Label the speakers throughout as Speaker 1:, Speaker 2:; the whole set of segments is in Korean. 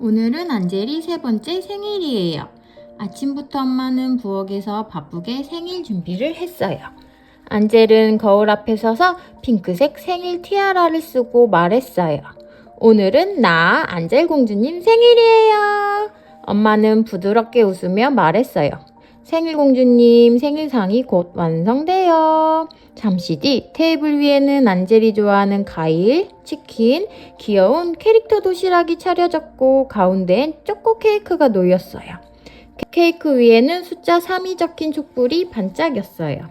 Speaker 1: 오늘은 안젤이 세 번째 생일이에요. 아침부터 엄마는 부엌에서 바쁘게 생일 준비를 했어요. 안젤은 거울 앞에 서서 핑크색 생일 티아라를 쓰고 말했어요. 오늘은 나 안젤 공주님 생일이에요. 엄마는 부드럽게 웃으며 말했어요. 생일 공주님 생일상이 곧 완성돼요. 잠시 뒤 테이블 위에는 안젤이 좋아하는 과일, 치킨, 귀여운 캐릭터 도시락이 차려졌고 가운데엔 초코 케이크가 놓였어요. 케이크 위에는 숫자 3이 적힌 촛불이 반짝였어요.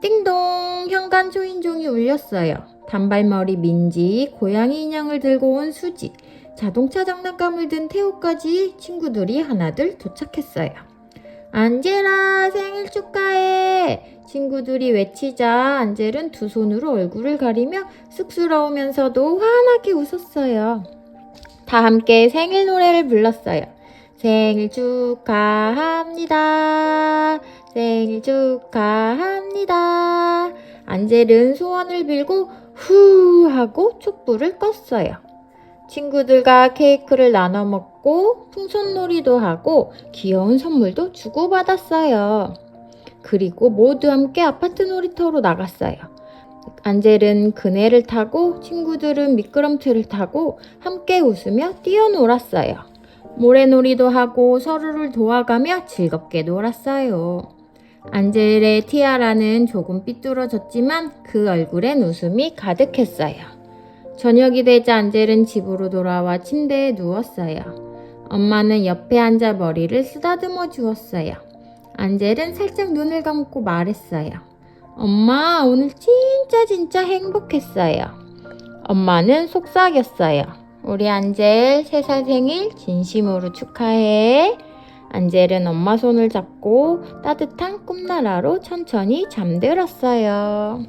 Speaker 1: 띵동 현관 초인종이 울렸어요. 단발머리 민지, 고양이 인형을 들고 온 수지, 자동차 장난감을 든 태호까지 친구들이 하나둘 도착했어요. 안젤아 생일 축하해! 친구들이 외치자 안젤은 두 손으로 얼굴을 가리며 쑥스러우면서도 환하게 웃었어요. 다 함께 생일 노래를 불렀어요. 생일 축하합니다. 생일 축하합니다. 안젤은 소원을 빌고 후 하고 촛불을 껐어요. 친구들과 케이크를 나눠 먹고 풍선놀이도 하고 귀여운 선물도 주고받았어요. 그리고 모두 함께 아파트 놀이터로 나갔어요. 안젤은 그네를 타고 친구들은 미끄럼틀을 타고 함께 웃으며 뛰어놀았어요. 모래놀이도 하고 서로를 도와가며 즐겁게 놀았어요. 안젤의 티아라는 조금 삐뚤어졌지만 그 얼굴엔 웃음이 가득했어요. 저녁이 되자 안젤은 집으로 돌아와 침대에 누웠어요. 엄마는 옆에 앉아 머리를 쓰다듬어 주었어요. 안젤은 살짝 눈을 감고 말했어요. 엄마, 오늘 진짜 진짜 행복했어요. 엄마는 속삭였어요. 우리 안젤 3살 생일 진심으로 축하해. 안젤은 엄마 손을 잡고 따뜻한 꿈나라로 천천히 잠들었어요.